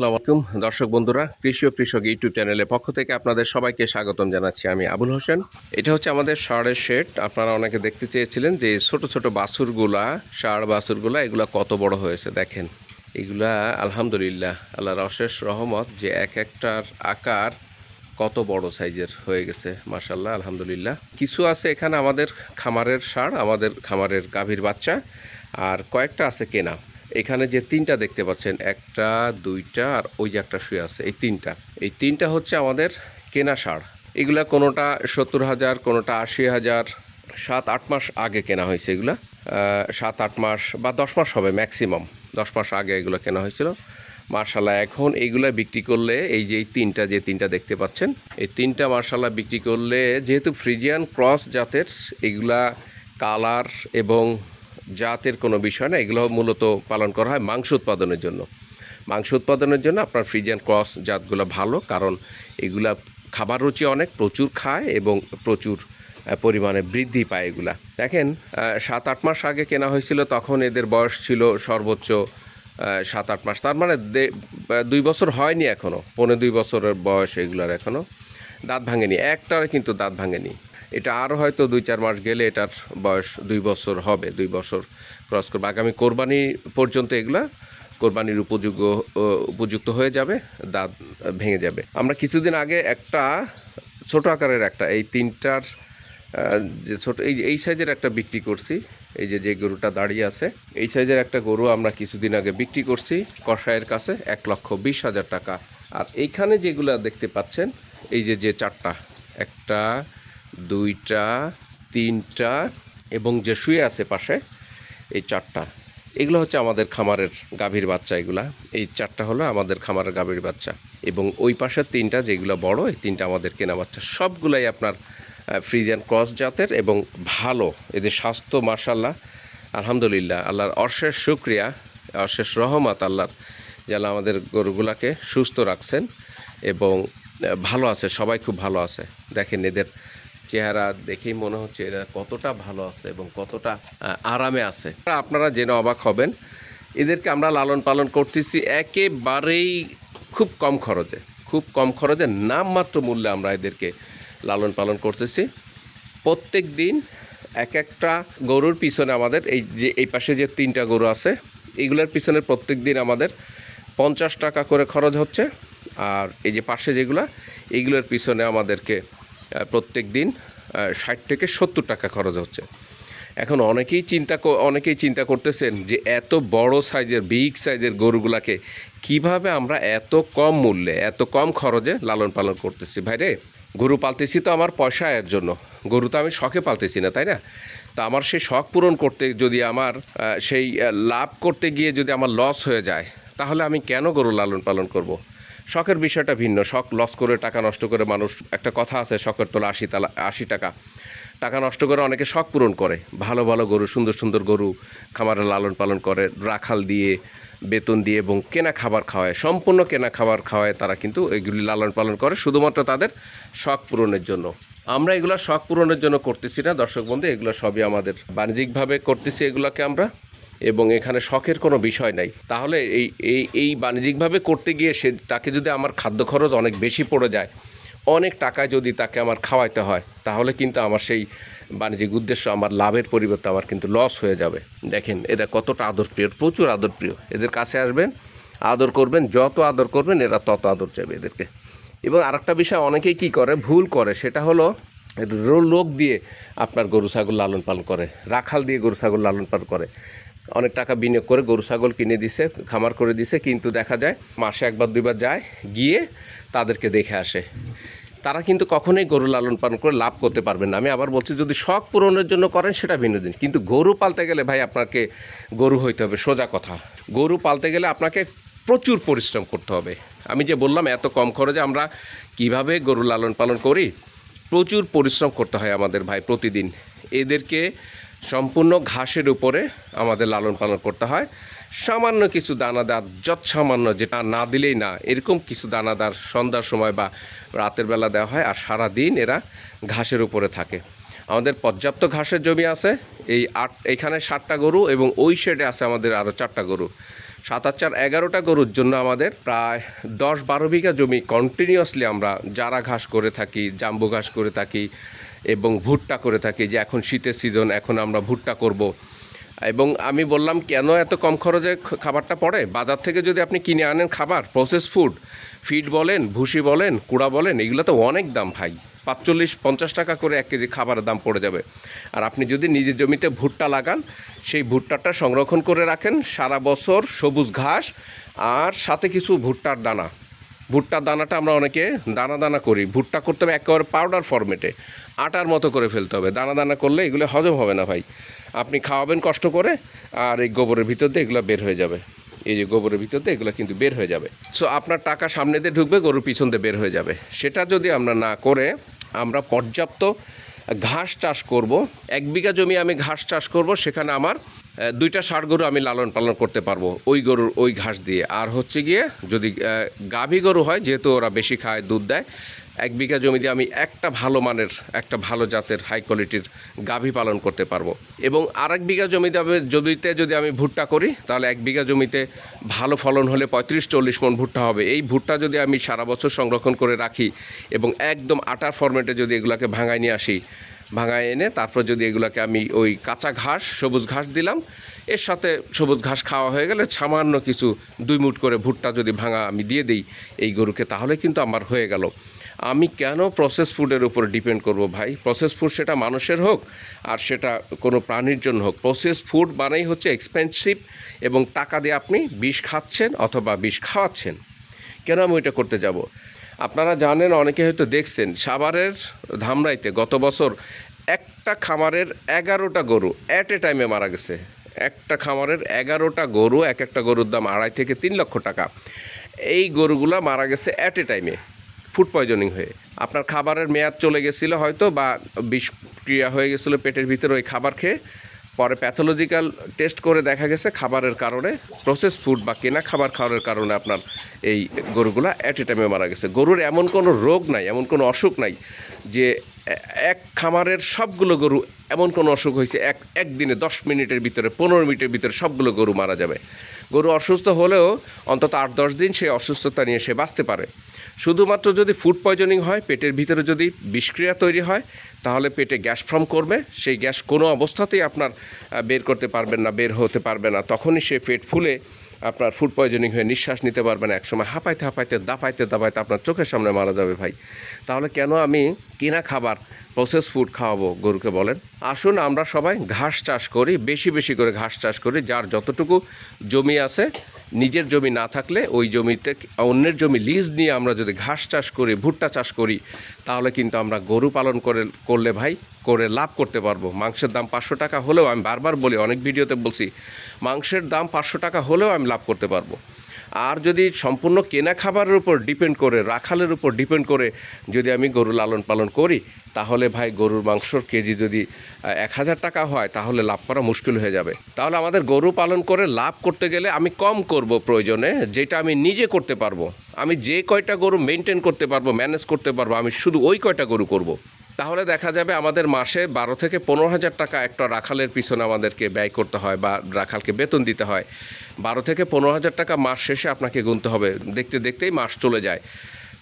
আসসালামু আলাইকুম। দর্শক বন্ধুরা, কৃষি ও কৃষক ইউটিউব চ্যানেলের পক্ষ থেকে আপনাদের সবাইকে স্বাগতম জানাচ্ছি আমি আবুল হোসেন। এটা হচ্ছে আমাদের ষাঁড়ের শেড। আপনারা অনেকে দেখতে চেয়েছিলেন যে ছোট ছোট বাছুরগুলা ষাঁড় বাছুরগুলা, এগুলা কত বড় হয়েছে দেখেন। এগুলা আলহামদুলিল্লাহ, আল্লাহর অশেষ রহমত যে এক একটার আকার কত বড় সাইজের হয়ে গেছে মাশাল্লাহ আলহামদুলিল্লাহ। কিছু আছে এখানে আমাদের খামারের ষাঁড় আমাদের খামারের গাভীর বাচ্চা, আর কয়েকটা আছে কেনা। এখানে যে তিনটা দেখতে পাচ্ছেন, একটা, দুইটা, আর ওই যে একটা শুয়ে আছে, এই তিনটা। এই তিনটা হচ্ছে আমাদের কেনা ষাঁড় এগুলা কোনোটা সত্তর হাজার, কোনোটা আশি হাজার, সাত, আট মাস আগে কেনা হয়েছে এগুলা। সাত, আট মাস বা দশ মাস হবে ম্যাক্সিমাম। দশ মাস আগে এগুলো কেনা হয়েছিল। মার্শাল্লাহ, এখন এইগুলা বিক্রি করলে এই যে তিনটা যে তিনটা দেখতে পাচ্ছেন, এই তিনটা মার্শাল্লাহ বিক্রি করলে যেহেতু ফ্রিজিয়ান ক্রস জাতের এগুলা কালার এবং জাতের কোনো বিষয় না, এগুলো মূলত পালন করা হয় মাংস উৎপাদনের জন্য। মাংস উৎপাদনের জন্য আপনার ফ্রিজিয়ান ক্রস জাতগুলো ভালো, কারণ এগুলা খাবার রুচি অনেক, প্রচুর খায় এবং প্রচুর পরিমাণে বৃদ্ধি পায় এগুলা। দেখেন সাত আট মাস আগে কেনা হয়েছিল, তখন এদের বয়স ছিল সর্বোচ্চ সাত আট মাস। তার মানে দুই বছর হয়নি এখনও পনেরো দুই বছরের বয়স এগুলার এখনও দাঁত ভাঙেনি, একটার কিন্তু দাঁত ভাঙেনি। এটা আরও হয়তো দুই, চার মাস গেলে এটার বয়স দুই বছর হবে, দুই বছর ক্রস করবে। আগামী কোরবানি পর্যন্ত এগুলা কোরবানির উপযোগ্য উপযুক্ত হয়ে যাবে, দাঁত ভেঙে যাবে। আমরা কিছুদিন আগে একটা ছোট আকারের একটা, এই তিনটার যে ছোট, এই এই সাইজের একটা বিক্রি করছি, এই যে যে গরুটা দাঁড়িয়ে আছে, এই সাইজের একটা গরু আমরা কিছুদিন আগে বিক্রি করছি কষায়ের কাছে এক লক্ষ বিশ হাজার টাকা। আর এইখানে যেগুলো দেখতে পাচ্ছেন, এই যে যে চারটা, একটা দুইটা, তিনটা এবং যে শুয়ে আছে পাশে, এই চারটা। এগুলো হচ্ছে আমাদের খামারের গাভীর বাচ্চা এগুলা। এই চারটা হলো আমাদের খামারের গাভীর বাচ্চা। এবং ওই পাশের তিনটা যেগুলো বড়, এই তিনটা আমাদের কেনা বাচ্চা। সবগুলাই আপনার ফ্রিজ অ্যান্ড ক্রস জাতের এবং ভালো। এদের স্বাস্থ্য মার্শাল্লাহ আলহামদুলিল্লাহ। আল্লাহর অশেষ শুক্রিয়া, অশেষ রহমত আল্লাহর যারা আমাদের গরুগুলাকে সুস্থ রাখছেন এবং ভালো আছে, সবাই খুব ভালো আছে। দেখেন এদের চেহারা দেখেই মনে হচ্ছে এরা কতটা ভালো আছে এবং কতটা আরামে আছে। আপনারা জেনে অবাক হবেন, এদেরকে আমরা লালন পালন করতেছি একেবারেই খুব কম খরচে। খুব কম খরচে, নামমাত্র মূল্যে আমরা এদেরকে লালন পালন করতেছি। প্রত্যেক দিন এক একটা গরুর পিছনে আমাদের এই যে, এই পাশে যে তিনটা গরু আছে, এগুলোর পিছনে প্রত্যেক দিন আমাদের পঞ্চাশ টাকা করে খরচ হচ্ছে। আর এই যে পাশে যেগুলো এইগুলোর পিছনে আমাদেরকে প্রত্যেক দিন ষাট থেকে সত্তর টাকা খরচ হচ্ছে। এখন অনেকেই চিন্তা অনেকেই চিন্তা করতেছেন যে এত বড় সাইজের, বিগ সাইজের গরুগুলাকে কীভাবে আমরা এত কম মূল্যে, এত কম খরচে লালন পালন করতেছি? ভাই রে, গরু পালতেছি তো আমার পয়সা আয়ের জন্য। গরু তো আমি শখে পালতেছি না, তাই না? তো আমার সেই শখ পূরণ করতে যদি আমার সেই লাভ করতে গিয়ে যদি আমার লস হয়ে যায়, তাহলে আমি কেন গরু লালন পালন করব। শখের বিষয়টা ভিন্ন। শখ লস করে টাকা নষ্ট করে মানুষ, একটা কথা আছে, শখের তোলা আশি তালা, আশি টাকা। টাকা নষ্ট করে অনেকে শখ পূরণ করে। ভালো ভালো গরু, সুন্দর সুন্দর গরু খামারে লালন পালন করে, রাখাল দিয়ে, বেতন দিয়ে এবং কেনা খাবার খাওয়ায়। সম্পূর্ণ কেনা খাবার খাওয়ায় তারা কিন্তু এগুলি লালন পালন করে, শুধুমাত্র তাদের শখ পূরণের জন্য। আমরা এগুলো শখ পূরণের জন্য করতেছি না। দর্শক বন্ধু, এগুলো সবই আমাদের বাণিজ্যিকভাবে করতেছি, এগুলোকে আমরা এবং এখানে শখের কোনো বিষয় নাই। তাহলে এই এই এই বাণিজ্যিকভাবে করতে গিয়ে সে, তাকে যদি আমার খাদ্য খরচ অনেক বেশি পড়ে যায়, অনেক টাকায় যদি তাকে আমার খাওয়াইতে হয়, তাহলে কিন্তু আমার সেই বাণিজ্যিক উদ্দেশ্য, আমার লাভের পরিবর্তে আমার কিন্তু লস হয়ে যাবে। দেখেন, এরা কতটা আদরপ্রিয় প্রচুর আদরপ্রিয় এদের কাছে আসবেন, আদর করবেন, যত আদর করবেন, এরা তত আদর চাইবে এদেরকে। এবং আরেকটা বিষয়, অনেকেই কি করে, ভুল করে, সেটা হলো লোক দিয়ে আপনার গরু ছাগল লালন পালন করে, রাখাল দিয়ে গরু ছাগল লালন পালন করে। অনেক টাকা বিনিয়োগ করে গরু, ছাগল কিনে দিছে, খামার করে দিছে, কিন্তু দেখা যায় মাসে একবার, দুইবার যায়, গিয়ে তাদেরকে দেখে আসে। তারা কিন্তু কখনোই গরু লালন পালন করে লাভ করতে পারবেন না। আমি আবার বলছি, যদি শখ পূরণের জন্য করেন, সেটা ভিন্ন জিনিস কিন্তু গরু পালতে গেলে ভাই আপনাকে গরু হইতে হবে, সোজা কথা। গরু পালতে গেলে আপনাকে প্রচুর পরিশ্রম করতে হবে। আমি যে বললাম, এত কম খরচে আমরা কীভাবে গরু লালন পালন করি? প্রচুর পরিশ্রম করতে হয় আমাদের ভাই প্রতিদিন। এদেরকে সম্পূর্ণ ঘাসের উপরে আমাদের লালন পালন করতে হয়। সামান্য কিছু দানাদার যৎ সামান্য যেটা না দিলেই না, এরকম কিছু দানাদার সন্ধ্যার সময় বা রাতের বেলা দেওয়া হয় আর সারা দিন এরা ঘাসের উপরে থাকে। আমাদের পর্যাপ্ত ঘাসের জমি আছে, এই আট, এখানে সাতটা গরু এবং ওই শেডে আছে আমাদের আরও চারটা গরু। সাত আর চার এগারোটা গরুর জন্য আমাদের প্রায় দশ বারো বিঘা জমি কন্টিনিউয়াসলি আমরা জারা ঘাস করে থাকি, জাম্বু ঘাস করে থাকি এবং ভুট্টা করে থাকি যে এখন শীতের সিজন এখন আমরা ভুট্টা করব। এবং আমি বললাম, কেন এত কম খরচে খাবারটা পড়ে? বাজার থেকে যদি আপনি কিনে আনেন খাবার প্রসেস ফুড ফিড বলেন, ভুসি বলেন, কুড়া বলেন, এগুলো তো অনেক দাম ভাই। পাঁচচল্লিশ, পঞ্চাশ টাকা করে এক কেজি খাবারের দাম পড়ে যাবে। আর আপনি যদি নিজের জমিতে ভুট্টা লাগান, সেই ভুট্টাটা সংরক্ষণ করে রাখেন সারা বছর সবুজ ঘাস আর সাথে কিছু ভুট্টার দানা। ভুট্টার দানাটা আমরা অনেকে দানা দানা করি। ভুট্টা করতে হবে একেবারে পাউডার ফর্মেটে আটার মতো করে ফেলতে হবে। দানা দানা করলে এগুলো হজম হবে না ভাই। আপনি খাওয়াবেন কষ্ট করে, আর এই গোবরের ভিতর দিয়ে এগুলো বের হয়ে যাবে। এই যে গোবরের ভিতর দিয়ে এগুলো কিন্তু বের হয়ে যাবে। সো আপনার টাকা সামনে দিয়ে ঢুকবে, গরুর পিছন দিয়ে বের হয়ে যাবে। সেটা যদি আমরা না করে, আমরা পর্যাপ্ত ঘাস চাষ করব। এক বিঘা জমি আমি ঘাস চাষ করব, সেখানে আমার দুইটা ষাট গরু আমি লালন পালন করতে পারব ওই গরুর, ওই ঘাস দিয়ে। আর হচ্ছে গিয়ে যদি গাভী গরু হয়, যেহেতু ওরা বেশি খায়, দুধ দেয় এক বিঘা জমিতে আমি একটা ভালো মানের, একটা ভালো জাতের হাই কোয়ালিটির গাভী পালন করতে পারব। এবং আর এক বিঘা জমিতে জমিতে যদি আমি ভুট্টা করি, তাহলে এক বিঘা জমিতে ভালো ফলন হলে পঁয়ত্রিশ চল্লিশ মন ভুট্টা হবে। এই ভুট্টা যদি আমি সারা বছর সংরক্ষণ করে রাখি এবং একদম আটার ফরম্যাটে যদি এগুলাকে ভাঙায় নিয়ে আসি, ভাঙায় এনে তারপর যদি এগুলোকে আমি ওই কাঁচা ঘাস, সবুজ ঘাস দিলাম, এর সাথে সবুজ ঘাস খাওয়া হয়ে গেলে সামান্য কিছু দুই মুঠ করে ভুট্টা যদি ভাঙা আমি দিয়ে দিই এই গরুকে, তাহলে কিন্তু আমার হয়ে গেল। আমি কেন প্রসেস ফুডের উপর ডিপেন্ড করব ভাই? প্রসেস ফুড সেটা মানুষের হোক আর সেটা কোনো প্রাণীর জন্য হোক। প্রসেস ফুড মানেই হচ্ছে এক্সপেন্সিভ এবং টাকা দিয়ে আপনি বিষ খাচ্ছেন অথবা বিষ খাওয়াচ্ছেন। কেন আমি ওইটা করতে যাব? আপনারা জানেন, অনেকে হয়তো দেখছেন, সাভারের ধামরাইতে গত বছর একটা খামারের এগারোটা গরু অ্যাট এ টাইমে মারা গেছে। একটা খামারের এগারোটা গরু, এক একটা গরুর দাম আড়াই থেকে তিন লক্ষ টাকা। এই গরুগুলা মারা গেছে অ্যাট এ টাইমে ফুড পয়জনিং হয়ে। আপনার খাবারের মেয়াদ চলে গেছিল হয়তো বা বিষক্রিয়া হয়ে গেছিল পেটের ভিতরে ওই খাবার খেয়ে। পরে প্যাথোলজিক্যাল টেস্ট করে দেখা গেছে খাবারের কারণে প্রসেস ফুড বা কেনা খাবার খাওয়ার কারণে আপনার এই গরুগুলা অ্যাট এ টাইমে মারা গেছে। গরুর এমন কোনো রোগ নাই, এমন কোনো অসুখ নাই যে এক খামারের সবগুলো গরু এমন কোনো অসুখ হয়েছে, এক, একদিনে দশ মিনিটের ভিতরে, পনেরো মিনিটের ভিতরে সবগুলো গরু মারা যাবে। গরু অসুস্থ হলেও অন্তত আট, দশ দিন সে অসুস্থতা নিয়ে সে বাঁচতে পারে। শুধুমাত্র যদি ফুড পয়জনিং হয়, পেটের ভিতরে যদি বিষক্রিয়া তৈরি হয়, তাহলে পেটে গ্যাস ফর্ম করবে। সেই গ্যাস কোনো অবস্থাতেই আপনার বের করতে পারবেন না, বের হতে পারবে না। তখনই সে পেট ফুলে আপনার ফুড পয়জনিং হয়ে নিঃশ্বাস নিতে পারবেন একসময়। হাঁপাইতে হাঁপাইতে, দাপাইতে দাপাইতে আপনার চোখের সামনে মারা যাবে ভাই। তাহলে কেন আমি কিনা খাবার প্রসেস ফুড খাওয়াবো গরুকে বলেন? আসুন আমরা সবাই ঘাস চাষ করি, বেশি বেশি করে ঘাস চাষ করি, যার যতটুকু জমি আছে, নিজের জমি না থাকলে ওই জমিতে অন্যের জমি লিজ নিয়ে আমরা যদি ঘাস চাষ করি, ভুট্টা চাষ করি, তাহলে কিন্তু আমরা গরু পালন করে, করলে ভাই করে লাভ করতে পারব। মাংসের দাম পাঁচশো টাকা হলেও আমি বারবার বলি, অনেক ভিডিওতে বলছি, মাংসের দাম পাঁচশো টাকা হলেও আমি লাভ করতে পারব। আর যদি সম্পূর্ণ কেনা খাবারের উপর ডিপেন্ড করে, রাখালের উপর ডিপেন্ড করে যদি আমি গরু লালন পালন করি, তাহলে ভাই গরুর মাংসর কেজি যদি এক হাজার টাকা হয়, তাহলে লাভ করা মুশকিল হয়ে যাবে। তাহলে আমাদের গরু পালন করে লাভ করতে গেলে আমি কম করব প্রয়োজনে, যেটা আমি নিজে করতে পারব। আমি যে কয়টা গরু মেনটেন করতে পারব ম্যানেজ করতে পারব, আমি শুধু ওই কয়টা গরু করব। তাহলে দেখা যাবে আমাদের মাসে বারো থেকে পনেরো হাজার টাকা একটা রাখালের পিছনে আমাদেরকে ব্যয় করতে হয় বা রাখালকে বেতন দিতে হয়। বারো থেকে পনেরো হাজার টাকা মাস শেষে আপনাকে গুনতে হবে। দেখতে দেখতেই মাস চলে যায়।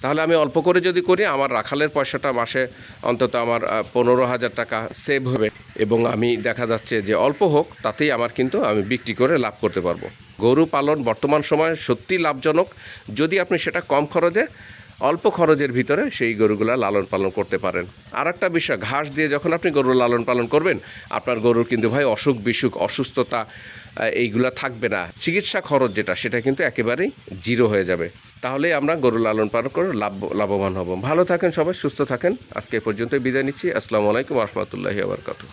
তাহলে আমি অল্প করে যদি করি, আমার রাখালের পয়সাটা মাসে অন্তত আমার পনেরো হাজার টাকা সেভ হবে এবং আমি দেখা যাচ্ছে যে অল্প হোক, তাতেই আমার কিন্তু আমি বিক্রি করে লাভ করতে পারব। গরু পালন বর্তমান সময়ে সত্যি লাভজনক। যদি আপনি সেটা কম খরচে অল্প খরচের ভিতরে সেই গরুগুলা লালন পালন করতে পারেন। আর একটা বিষয়, ঘাস দিয়ে যখন আপনি গরু লালন পালন করবেন, আপনার গরুর কিন্তু ভাই অসুখ বিসুখ, অসুস্থতা এইগুলা থাকবে না। চিকিৎসা খরচ যেটা, সেটা কিন্তু একেবারেই জিরো হয়ে যাবে। তাহলে আমরা গরু লালন পালন করে লাভ লাভবান হব। ভালো থাকেন সবাই, সুস্থ থাকেন। আজকে পর্যন্ত বিদায় নিচ্ছি। আসসালামু আলাইকুম রহমতুল্লাহি আবরকাতু